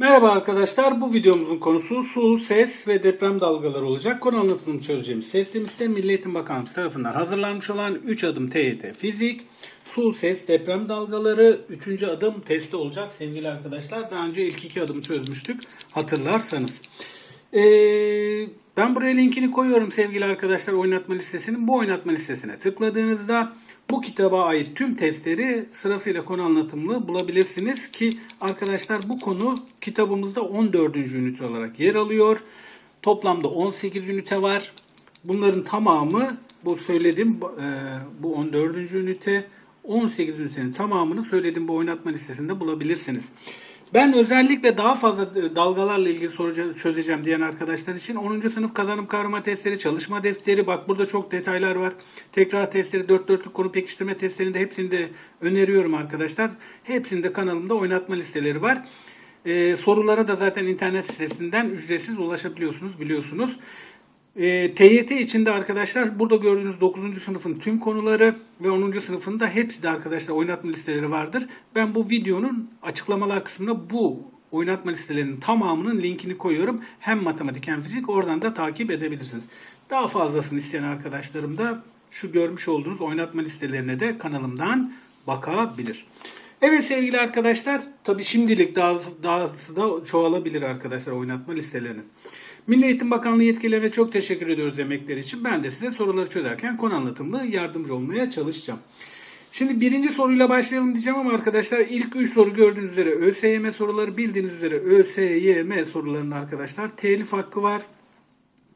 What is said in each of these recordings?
Merhaba arkadaşlar. Bu videomuzun konusu su, ses ve deprem dalgaları olacak. Konu anlatımını çözeceğimiz testim ise Milli Eğitim Bakanlığı tarafından hazırlanmış olan 3 adım TYT Fizik, su, ses, deprem dalgaları 3. adım testi olacak sevgili arkadaşlar. Daha önce ilk iki adımı çözmüştük hatırlarsanız. Ee, ben buraya linkini koyuyorum sevgili arkadaşlar oynatma listesinin. Bu oynatma listesine tıkladığınızda bu kitaba ait tüm testleri sırasıyla konu anlatımlı bulabilirsiniz ki arkadaşlar bu konu kitabımızda 14. ünite olarak yer alıyor. Toplamda 18 ünite var. Bunların tamamı bu söylediğim e, bu 14. ünite 18 ünitenin tamamını söylediğim bu oynatma listesinde bulabilirsiniz. Ben özellikle daha fazla dalgalarla ilgili soru çözeceğim diyen arkadaşlar için 10. sınıf kazanım kavrama testleri, çalışma defteri, bak burada çok detaylar var. Tekrar testleri, 4 dörtlük konu pekiştirme testlerinde hepsini de öneriyorum arkadaşlar. Hepsinde kanalımda oynatma listeleri var. Ee, sorulara da zaten internet sitesinden ücretsiz ulaşabiliyorsunuz biliyorsunuz. E, TYT içinde arkadaşlar burada gördüğünüz 9. sınıfın tüm konuları ve 10. sınıfın da hepsi de arkadaşlar oynatma listeleri vardır. Ben bu videonun açıklamalar kısmına bu oynatma listelerinin tamamının linkini koyuyorum. Hem matematik hem fizik oradan da takip edebilirsiniz. Daha fazlasını isteyen arkadaşlarım da şu görmüş olduğunuz oynatma listelerine de kanalımdan bakabilir. Evet sevgili arkadaşlar, tabi şimdilik daha, dahası da çoğalabilir arkadaşlar oynatma listelerinin. Milli Eğitim Bakanlığı yetkililerine çok teşekkür ediyoruz emekleri için. Ben de size soruları çözerken konu anlatımlı yardımcı olmaya çalışacağım. Şimdi birinci soruyla başlayalım diyeceğim ama arkadaşlar ilk üç soru gördüğünüz üzere ÖSYM soruları bildiğiniz üzere ÖSYM sorularının arkadaşlar telif hakkı var.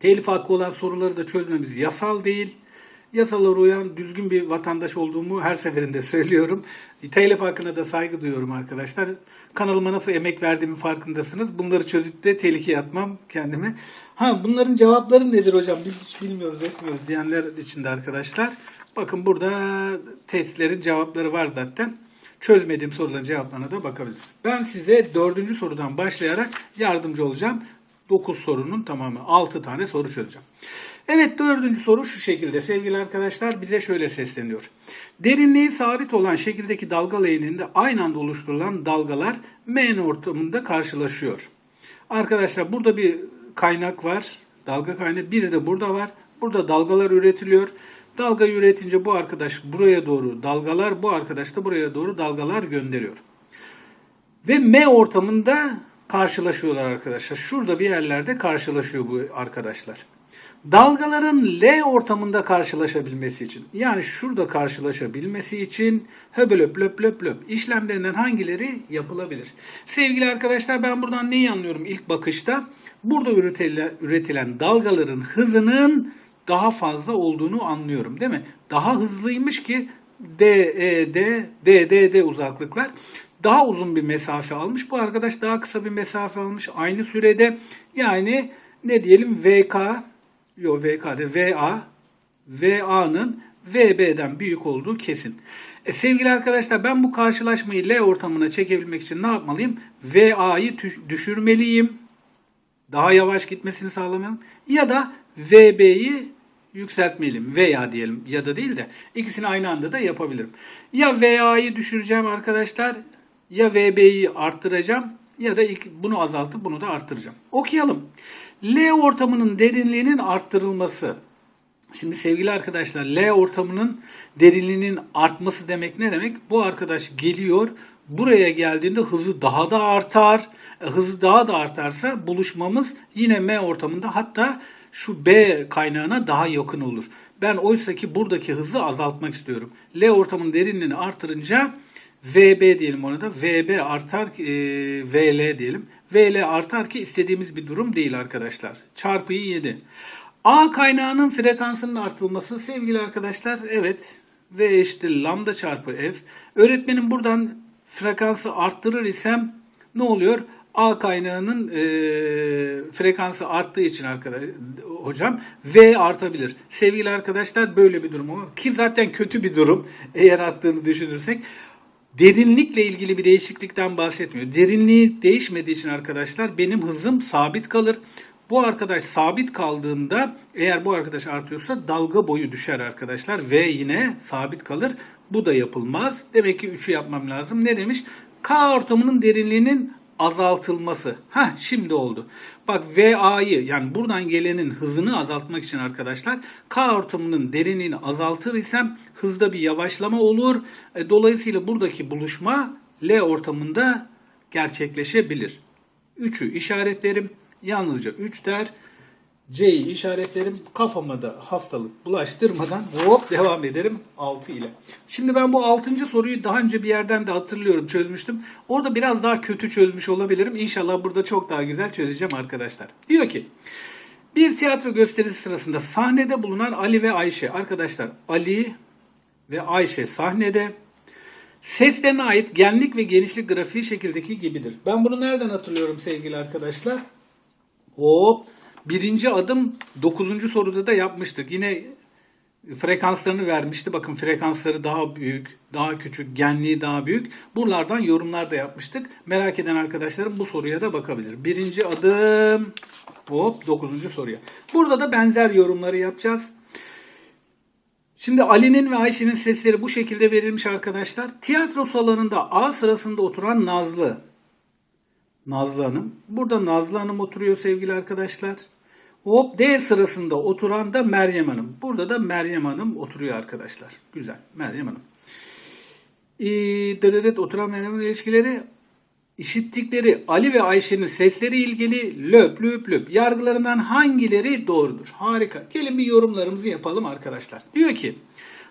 Telif hakkı olan soruları da çözmemiz yasal değil. Yasalara uyan düzgün bir vatandaş olduğumu her seferinde söylüyorum. Telif hakkına da saygı duyuyorum arkadaşlar. Kanalıma nasıl emek verdiğimi farkındasınız. Bunları çözüp de tehlikeye atmam kendimi. Ha bunların cevapları nedir hocam? Biz hiç bilmiyoruz etmiyoruz diyenler için de arkadaşlar. Bakın burada testlerin cevapları var zaten. Çözmediğim soruların cevaplarına da bakabiliriz. Ben size dördüncü sorudan başlayarak yardımcı olacağım. 9 sorunun tamamı 6 tane soru çözeceğim. Evet dördüncü soru şu şekilde sevgili arkadaşlar bize şöyle sesleniyor. Derinliği sabit olan şekildeki dalga leğeninde aynı anda oluşturulan dalgalar M ortamında karşılaşıyor. Arkadaşlar burada bir kaynak var. Dalga kaynağı. Biri de burada var. Burada dalgalar üretiliyor. Dalga üretince bu arkadaş buraya doğru dalgalar, bu arkadaş da buraya doğru dalgalar gönderiyor. Ve M ortamında karşılaşıyorlar arkadaşlar. Şurada bir yerlerde karşılaşıyor bu arkadaşlar. Dalgaların L ortamında karşılaşabilmesi için yani şurada karşılaşabilmesi için höbölöp löp löp löp işlemlerinden hangileri yapılabilir? Sevgili arkadaşlar ben buradan neyi anlıyorum ilk bakışta? Burada üretilen, üretilen dalgaların hızının daha fazla olduğunu anlıyorum değil mi? Daha hızlıymış ki D, E, D, D, D, D uzaklıklar daha uzun bir mesafe almış. Bu arkadaş daha kısa bir mesafe almış aynı sürede. Yani ne diyelim VK Yok VK'de VA VA'nın VB'den büyük olduğu kesin. E, sevgili arkadaşlar ben bu karşılaşmayı L ortamına çekebilmek için ne yapmalıyım? VA'yı düşürmeliyim. Daha yavaş gitmesini sağlamalıyım. Ya da VB'yi yükseltmeliyim. Veya diyelim ya da değil de ikisini aynı anda da yapabilirim. Ya VA'yı düşüreceğim arkadaşlar ya VB'yi arttıracağım ya da bunu azaltıp bunu da arttıracağım. Okuyalım. L ortamının derinliğinin arttırılması. Şimdi sevgili arkadaşlar L ortamının derinliğinin artması demek ne demek? Bu arkadaş geliyor buraya geldiğinde hızı daha da artar. E, hızı daha da artarsa buluşmamız yine M ortamında hatta şu B kaynağına daha yakın olur. Ben oysa ki buradaki hızı azaltmak istiyorum. L ortamının derinliğini artırınca VB diyelim ona da. VB artar, e, VL diyelim. VL artar ki istediğimiz bir durum değil arkadaşlar. Çarpıyı 7. A kaynağının frekansının artılması sevgili arkadaşlar evet V eşittir lambda çarpı F. Öğretmenim buradan frekansı arttırır isem ne oluyor? A kaynağının e, frekansı arttığı için arkadaş hocam V artabilir. Sevgili arkadaşlar böyle bir durum. Ki zaten kötü bir durum eğer attığını düşünürsek. Derinlikle ilgili bir değişiklikten bahsetmiyor. Derinliği değişmediği için arkadaşlar benim hızım sabit kalır. Bu arkadaş sabit kaldığında eğer bu arkadaş artıyorsa dalga boyu düşer arkadaşlar. V yine sabit kalır. Bu da yapılmaz. Demek ki 3'ü yapmam lazım. Ne demiş? K ortamının derinliğinin azaltılması. Ha şimdi oldu. Bak VA'yı yani buradan gelenin hızını azaltmak için arkadaşlar K ortamının derinliğini azaltır isem hızda bir yavaşlama olur. E, dolayısıyla buradaki buluşma L ortamında gerçekleşebilir. 3'ü işaretlerim. Yalnızca 3 der. C'yi işaretlerim. Kafama da hastalık bulaştırmadan hop devam ederim 6 ile. Şimdi ben bu 6. soruyu daha önce bir yerden de hatırlıyorum çözmüştüm. Orada biraz daha kötü çözmüş olabilirim. İnşallah burada çok daha güzel çözeceğim arkadaşlar. Diyor ki bir tiyatro gösterisi sırasında sahnede bulunan Ali ve Ayşe. Arkadaşlar Ali ve Ayşe sahnede. Seslerine ait genlik ve genişlik grafiği şekildeki gibidir. Ben bunu nereden hatırlıyorum sevgili arkadaşlar? Hop. Birinci adım dokuzuncu soruda da yapmıştık. Yine frekanslarını vermişti. Bakın frekansları daha büyük, daha küçük, genliği daha büyük. Buralardan yorumlar da yapmıştık. Merak eden arkadaşlarım bu soruya da bakabilir. Birinci adım hop dokuzuncu soruya. Burada da benzer yorumları yapacağız. Şimdi Ali'nin ve Ayşe'nin sesleri bu şekilde verilmiş arkadaşlar. Tiyatro salonunda A sırasında oturan Nazlı. Nazlı Hanım. Burada Nazlı Hanım oturuyor sevgili arkadaşlar. Hop D sırasında oturan da Meryem Hanım. Burada da Meryem Hanım oturuyor arkadaşlar. Güzel. Meryem Hanım. Ee, oturan Meryem'in ilişkileri işittikleri Ali ve Ayşe'nin sesleri ilgili löp löp löp yargılarından hangileri doğrudur? Harika. Gelin bir yorumlarımızı yapalım arkadaşlar. Diyor ki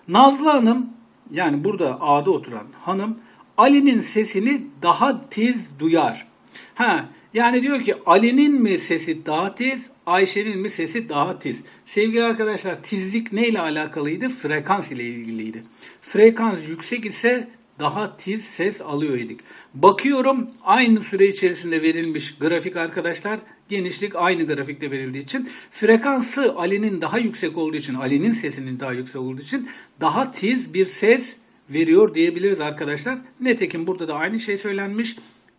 Nazlı Hanım yani burada A'da oturan hanım Ali'nin sesini daha tiz duyar. Ha yani diyor ki Ali'nin mi sesi daha tiz, Ayşe'nin mi sesi daha tiz? Sevgili arkadaşlar tizlik neyle alakalıydı? Frekans ile ilgiliydi. Frekans yüksek ise daha tiz ses alıyor idik. Bakıyorum aynı süre içerisinde verilmiş grafik arkadaşlar. Genişlik aynı grafikte verildiği için frekansı Ali'nin daha yüksek olduğu için, Ali'nin sesinin daha yüksek olduğu için daha tiz bir ses veriyor diyebiliriz arkadaşlar. Netekim burada da aynı şey söylenmiş.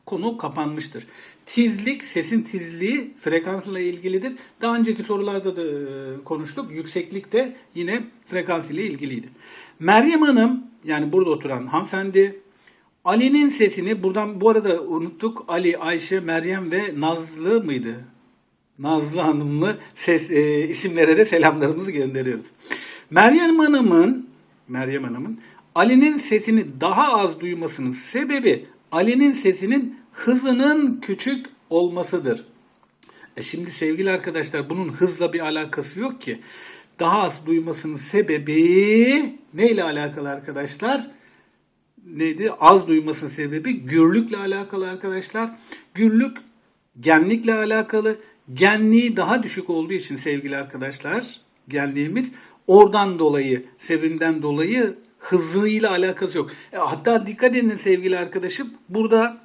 Konu kapanmıştır. Tizlik, sesin tizliği frekansla ilgilidir. Daha önceki sorularda da e, konuştuk. Yükseklik de yine frekans ile ilgiliydi. Meryem Hanım yani burada oturan hanımefendi Ali'nin sesini buradan bu arada unuttuk. Ali, Ayşe, Meryem ve Nazlı mıydı? Nazlı Hanımlı ses, e, isimlere de selamlarımızı gönderiyoruz. Meryem Hanım'ın Meryem Hanım'ın Ali'nin sesini daha az duymasının sebebi Ali'nin sesinin hızının küçük olmasıdır. E şimdi sevgili arkadaşlar bunun hızla bir alakası yok ki. Daha az duymasının sebebi neyle alakalı arkadaşlar? Neydi? Az duymasının sebebi gürlükle alakalı arkadaşlar. Gürlük genlikle alakalı. Genliği daha düşük olduğu için sevgili arkadaşlar genliğimiz oradan dolayı sebebinden dolayı hızıyla alakası yok. E, hatta dikkat edin sevgili arkadaşım burada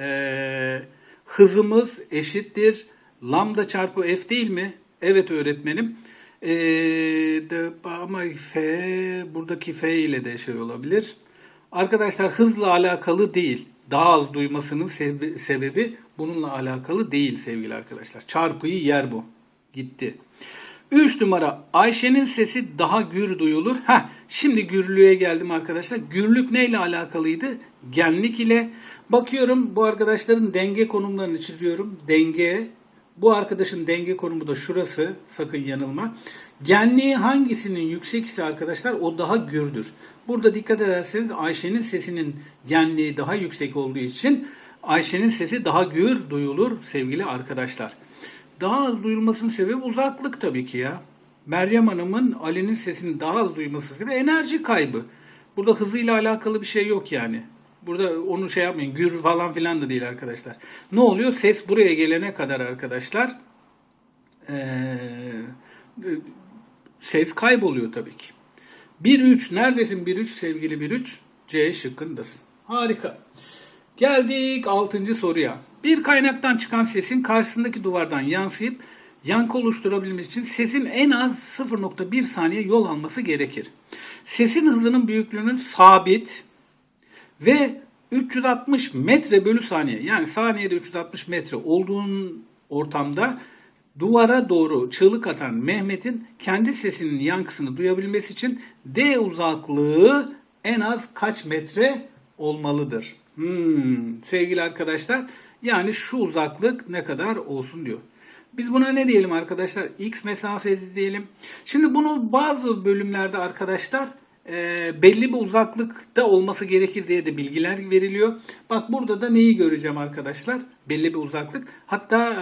e, hızımız eşittir lambda çarpı f değil mi? Evet öğretmenim. E, de, ama f buradaki f ile de şey olabilir. Arkadaşlar hızla alakalı değil. Daha az duymasının sebebi, sebebi bununla alakalı değil sevgili arkadaşlar. Çarpıyı yer bu. Gitti. 3 numara Ayşe'nin sesi daha gür duyulur. Ha, şimdi gürlüğe geldim arkadaşlar. Gürlük neyle alakalıydı? Genlik ile. Bakıyorum bu arkadaşların denge konumlarını çiziyorum. Denge. Bu arkadaşın denge konumu da şurası. Sakın yanılma. Genliği hangisinin yüksek arkadaşlar o daha gürdür. Burada dikkat ederseniz Ayşe'nin sesinin genliği daha yüksek olduğu için Ayşe'nin sesi daha gür duyulur sevgili arkadaşlar. Daha az duyulmasının sebebi uzaklık tabii ki ya. Meryem Hanım'ın Ali'nin sesini daha az duyması sebebi enerji kaybı. Burada hızıyla alakalı bir şey yok yani. Burada onu şey yapmayın. Gür falan filan da değil arkadaşlar. Ne oluyor? Ses buraya gelene kadar arkadaşlar ee, ses kayboluyor tabii ki. 1-3 neredesin 1-3 sevgili 1-3? C şıkkındasın. Harika. Geldik 6. soruya. Bir kaynaktan çıkan sesin karşısındaki duvardan yansıyıp yankı oluşturabilmesi için sesin en az 0.1 saniye yol alması gerekir. Sesin hızının büyüklüğünün sabit ve 360 metre bölü saniye yani saniyede 360 metre olduğun ortamda duvara doğru çığlık atan Mehmet'in kendi sesinin yankısını duyabilmesi için D uzaklığı en az kaç metre olmalıdır? Hmm, sevgili arkadaşlar Yani şu uzaklık ne kadar olsun diyor. Biz buna ne diyelim arkadaşlar? X mesafesi diyelim. Şimdi bunu bazı bölümlerde arkadaşlar e, belli bir uzaklıkta olması gerekir diye de bilgiler veriliyor. Bak burada da neyi göreceğim arkadaşlar? Belli bir uzaklık. Hatta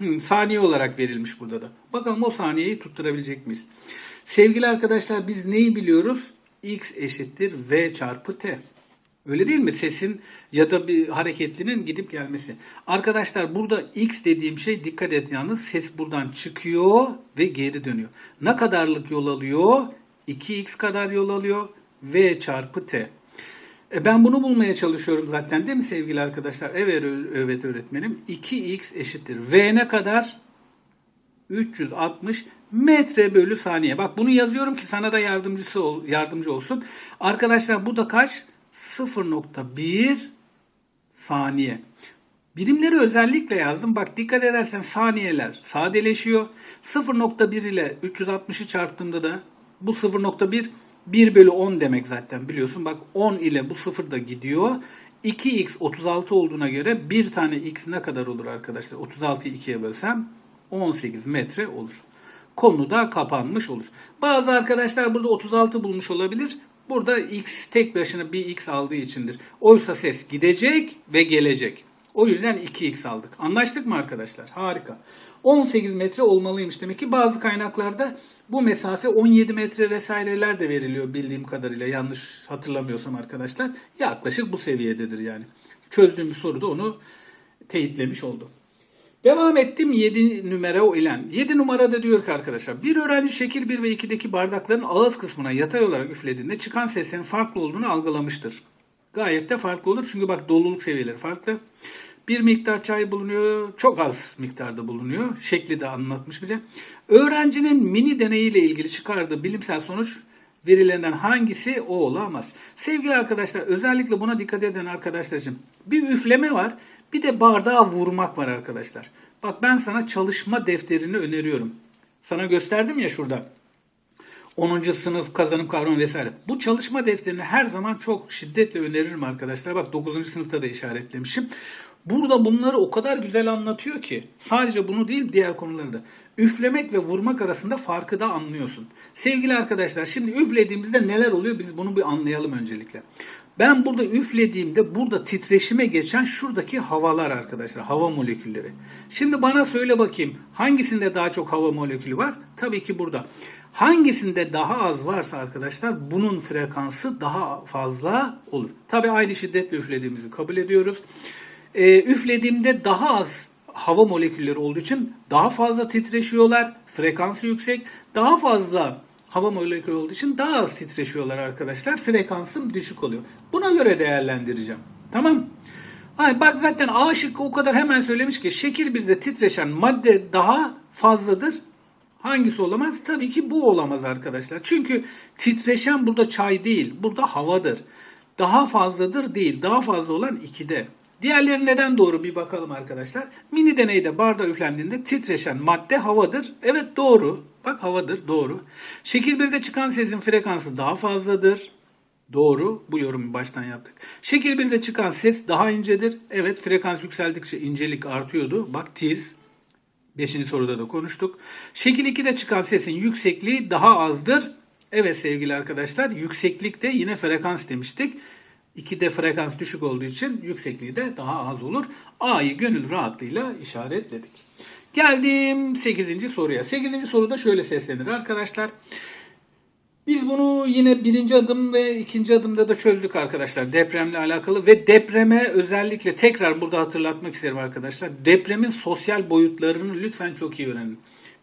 e, hı, saniye olarak verilmiş burada da. Bakalım o saniyeyi tutturabilecek miyiz? Sevgili arkadaşlar biz neyi biliyoruz? X eşittir V çarpı T. Öyle değil mi? Sesin ya da bir hareketlinin gidip gelmesi. Arkadaşlar burada x dediğim şey dikkat et yalnız ses buradan çıkıyor ve geri dönüyor. Ne kadarlık yol alıyor? 2x kadar yol alıyor. V çarpı t. E ben bunu bulmaya çalışıyorum zaten değil mi sevgili arkadaşlar? Evet, evet öğretmenim. 2x eşittir. V ne kadar? 360 metre bölü saniye. Bak bunu yazıyorum ki sana da yardımcısı ol, yardımcı olsun. Arkadaşlar bu da kaç? 0.1 saniye. Birimleri özellikle yazdım. Bak dikkat edersen saniyeler sadeleşiyor. 0.1 ile 360'ı çarptığında da bu 0.1 1 bölü 10 demek zaten biliyorsun. Bak 10 ile bu 0 da gidiyor. 2x 36 olduğuna göre bir tane x ne kadar olur arkadaşlar? 36'yı 2'ye bölsem 18 metre olur. Konu da kapanmış olur. Bazı arkadaşlar burada 36 bulmuş olabilir. Burada x tek başına bir x aldığı içindir. Oysa ses gidecek ve gelecek. O yüzden 2x aldık. Anlaştık mı arkadaşlar? Harika. 18 metre olmalıymış demek ki bazı kaynaklarda bu mesafe 17 metre vesaireler de veriliyor bildiğim kadarıyla yanlış hatırlamıyorsam arkadaşlar. Yaklaşık bu seviyededir yani. Çözdüğüm bir soruda onu teyitlemiş oldum. Devam ettim 7 numara ile. 7 numarada diyor ki arkadaşlar bir öğrenci şekil 1 ve 2'deki bardakların ağız kısmına yatay olarak üflediğinde çıkan seslerin farklı olduğunu algılamıştır. Gayet de farklı olur çünkü bak doluluk seviyeleri farklı. Bir miktar çay bulunuyor, çok az miktarda bulunuyor. Şekli de anlatmış bize. Öğrencinin mini deneyiyle ilgili çıkardığı bilimsel sonuç verilenden hangisi o olamaz. Sevgili arkadaşlar özellikle buna dikkat eden arkadaşlarım bir üfleme var bir de bardağa vurmak var arkadaşlar. Bak ben sana çalışma defterini öneriyorum. Sana gösterdim ya şurada. 10. sınıf kazanım kavramı vesaire. Bu çalışma defterini her zaman çok şiddetle öneririm arkadaşlar. Bak 9. sınıfta da işaretlemişim. Burada bunları o kadar güzel anlatıyor ki sadece bunu değil diğer konuları da. Üflemek ve vurmak arasında farkı da anlıyorsun. Sevgili arkadaşlar şimdi üflediğimizde neler oluyor biz bunu bir anlayalım öncelikle. Ben burada üflediğimde burada titreşime geçen şuradaki havalar arkadaşlar. Hava molekülleri. Şimdi bana söyle bakayım hangisinde daha çok hava molekülü var? Tabii ki burada. Hangisinde daha az varsa arkadaşlar bunun frekansı daha fazla olur. Tabii aynı şiddetle üflediğimizi kabul ediyoruz. Ee, üflediğimde daha az hava molekülleri olduğu için daha fazla titreşiyorlar. Frekansı yüksek. Daha fazla hava molekülü olduğu için daha az titreşiyorlar arkadaşlar. Frekansım düşük oluyor. Buna göre değerlendireceğim. Tamam. Hani bak zaten A şıkkı o kadar hemen söylemiş ki şekil bizde titreşen madde daha fazladır. Hangisi olamaz? Tabii ki bu olamaz arkadaşlar. Çünkü titreşen burada çay değil. Burada havadır. Daha fazladır değil. Daha fazla olan 2'de. Diğerleri neden doğru bir bakalım arkadaşlar. Mini deneyde barda üflendiğinde titreşen madde havadır. Evet doğru. Bak havadır doğru. Şekil 1'de çıkan sesin frekansı daha fazladır. Doğru. Bu yorumu baştan yaptık. Şekil 1'de çıkan ses daha incedir. Evet frekans yükseldikçe incelik artıyordu. Bak tiz. Beşinci soruda da konuştuk. Şekil 2'de çıkan sesin yüksekliği daha azdır. Evet sevgili arkadaşlar yükseklikte yine frekans demiştik. 2'de frekans düşük olduğu için yüksekliği de daha az olur. A'yı gönül rahatlığıyla işaretledik. Geldim 8. soruya. 8. soruda şöyle seslenir arkadaşlar. Biz bunu yine birinci adım ve ikinci adımda da çözdük arkadaşlar depremle alakalı ve depreme özellikle tekrar burada hatırlatmak isterim arkadaşlar. Depremin sosyal boyutlarını lütfen çok iyi öğrenin.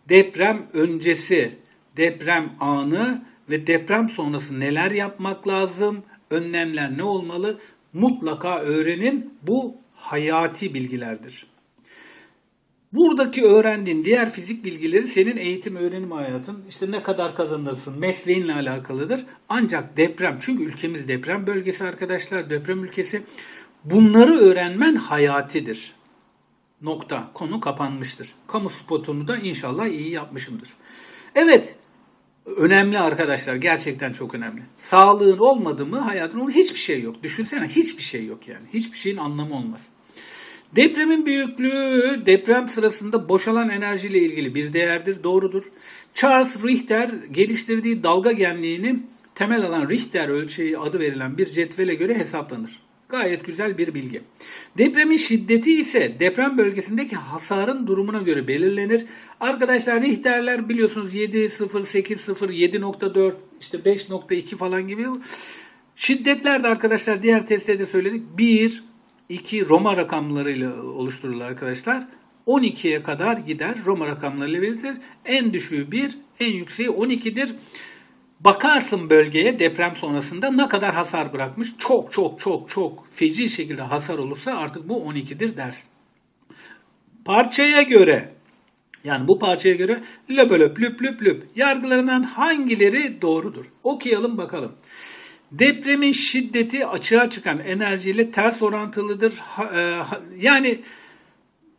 Deprem öncesi, deprem anı ve deprem sonrası neler yapmak lazım, önlemler ne olmalı mutlaka öğrenin. Bu hayati bilgilerdir. Buradaki öğrendiğin diğer fizik bilgileri senin eğitim öğrenim hayatın işte ne kadar kazanırsın mesleğinle alakalıdır. Ancak deprem çünkü ülkemiz deprem bölgesi arkadaşlar deprem ülkesi bunları öğrenmen hayatidir. Nokta. Konu kapanmıştır. Kamu spotunu da inşallah iyi yapmışımdır. Evet önemli arkadaşlar. Gerçekten çok önemli. Sağlığın olmadı mı hayatın olur hiçbir şey yok. Düşünsene hiçbir şey yok yani. Hiçbir şeyin anlamı olmaz. Depremin büyüklüğü deprem sırasında boşalan enerjiyle ilgili bir değerdir. Doğrudur. Charles Richter geliştirdiği dalga genliğini temel alan Richter ölçeği adı verilen bir cetvele göre hesaplanır. Gayet güzel bir bilgi. Depremin şiddeti ise deprem bölgesindeki hasarın durumuna göre belirlenir. Arkadaşlar Richter'ler biliyorsunuz 7, 0, 8, 0, 7.4, işte 5.2 falan gibi. Şiddetler de arkadaşlar diğer testte de söyledik. 1, 2 Roma rakamlarıyla oluşturulur arkadaşlar. 12'ye kadar gider Roma rakamlarıyla belirtilir. En düşüğü 1, en yükseği 12'dir. Bakarsın bölgeye deprem sonrasında ne kadar hasar bırakmış. Çok çok çok çok feci şekilde hasar olursa artık bu 12'dir dersin. Parçaya göre yani bu parçaya göre löbölöp lüp lüp lüp yargılarından hangileri doğrudur? Okuyalım bakalım. Depremin şiddeti açığa çıkan enerjiyle ters orantılıdır. E, Yani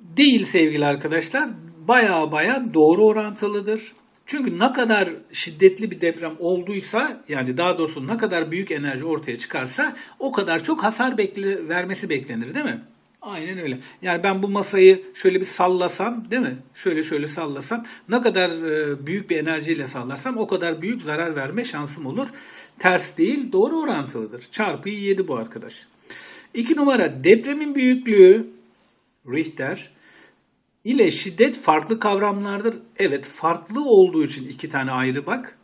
değil sevgili arkadaşlar. Baya baya doğru orantılıdır. Çünkü ne kadar şiddetli bir deprem olduysa yani daha doğrusu ne kadar büyük enerji ortaya çıkarsa o kadar çok hasar bekle, vermesi beklenir değil mi? Aynen öyle. Yani ben bu masayı şöyle bir sallasam değil mi? Şöyle şöyle sallasam ne kadar e, büyük bir enerjiyle sallarsam o kadar büyük zarar verme şansım olur. Ters değil doğru orantılıdır. Çarpı 7 bu arkadaş. İki numara depremin büyüklüğü Richter ile şiddet farklı kavramlardır. Evet farklı olduğu için iki tane ayrı bak.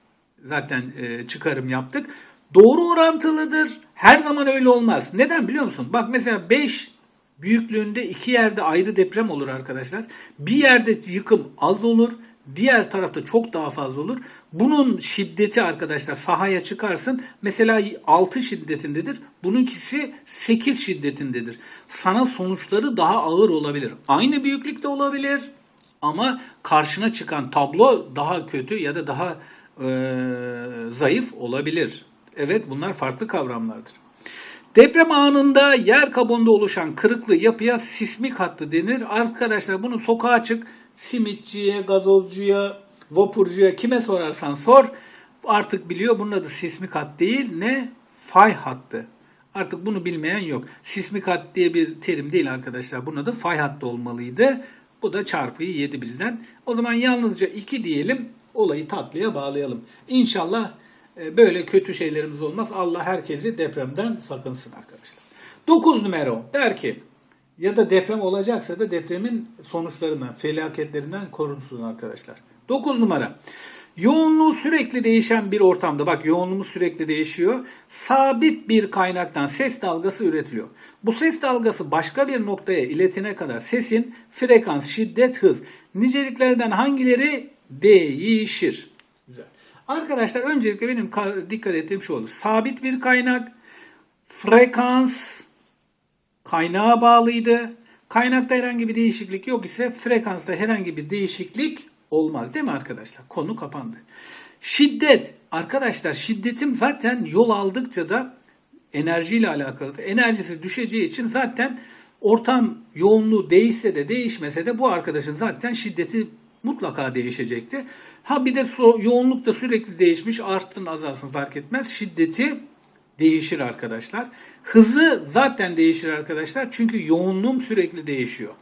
Zaten e, çıkarım yaptık. Doğru orantılıdır. Her zaman öyle olmaz. Neden biliyor musun? Bak mesela 5 büyüklüğünde iki yerde ayrı deprem olur arkadaşlar. Bir yerde yıkım az olur. Diğer tarafta çok daha fazla olur. Bunun şiddeti arkadaşlar sahaya çıkarsın. Mesela 6 şiddetindedir. Bununkisi 8 şiddetindedir. Sana sonuçları daha ağır olabilir. Aynı büyüklükte olabilir. Ama karşına çıkan tablo daha kötü ya da daha e, zayıf olabilir. Evet bunlar farklı kavramlardır. Deprem anında yer kabuğunda oluşan kırıklı yapıya sismik hattı denir. Arkadaşlar bunu sokağa çık simitçiye, gazozcuya, vapurcuya kime sorarsan sor artık biliyor. Bunun adı sismik hat değil ne? Fay hattı. Artık bunu bilmeyen yok. Sismik hat diye bir terim değil arkadaşlar. Bunun adı fay hattı olmalıydı. Bu da çarpıyı yedi bizden. O zaman yalnızca 2 diyelim. Olayı tatlıya bağlayalım. İnşallah e, böyle kötü şeylerimiz olmaz. Allah herkesi depremden sakınsın arkadaşlar. 9 numara der ki ya da deprem olacaksa da depremin sonuçlarından, felaketlerinden korunsun arkadaşlar. 9 numara. Yoğunluğu sürekli değişen bir ortamda, bak yoğunluğumuz sürekli değişiyor. Sabit bir kaynaktan ses dalgası üretiliyor. Bu ses dalgası başka bir noktaya iletine kadar sesin frekans, şiddet, hız, niceliklerden hangileri değişir? Güzel. Arkadaşlar öncelikle benim ka- dikkat ettiğim şu oldu. Sabit bir kaynak, frekans, kaynağa bağlıydı. Kaynakta herhangi bir değişiklik yok ise frekansta herhangi bir değişiklik olmaz değil mi arkadaşlar? Konu kapandı. Şiddet. Arkadaşlar şiddetim zaten yol aldıkça da enerjiyle alakalı. Enerjisi düşeceği için zaten ortam yoğunluğu değişse de değişmese de bu arkadaşın zaten şiddeti mutlaka değişecekti. Ha bir de so- yoğunluk da sürekli değişmiş. Artsın azalsın fark etmez. Şiddeti değişir arkadaşlar. Hızı zaten değişir arkadaşlar. Çünkü yoğunluğum sürekli değişiyor.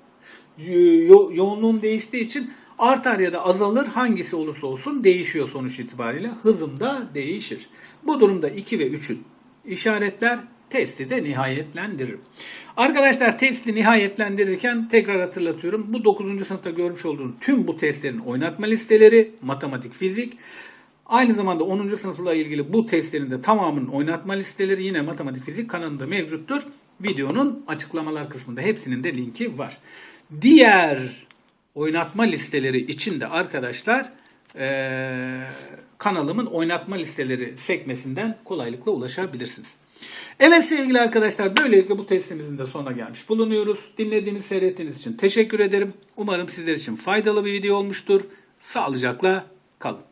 Yo- yoğunluğum değiştiği için artar ya da azalır hangisi olursa olsun değişiyor sonuç itibariyle. Hızım da değişir. Bu durumda 2 ve 3'ün işaretler testi de nihayetlendiririm. Arkadaşlar testi nihayetlendirirken tekrar hatırlatıyorum. Bu 9. sınıfta görmüş olduğunuz tüm bu testlerin oynatma listeleri, matematik, fizik, Aynı zamanda 10. sınıfla ilgili bu testlerin de tamamının oynatma listeleri yine matematik fizik kanalında mevcuttur. Videonun açıklamalar kısmında hepsinin de linki var. Diğer oynatma listeleri için de arkadaşlar eee, kanalımın oynatma listeleri sekmesinden kolaylıkla ulaşabilirsiniz. Evet sevgili arkadaşlar böylelikle bu testimizin de sonuna gelmiş bulunuyoruz. Dinlediğiniz, seyrettiğiniz için teşekkür ederim. Umarım sizler için faydalı bir video olmuştur. Sağlıcakla kalın.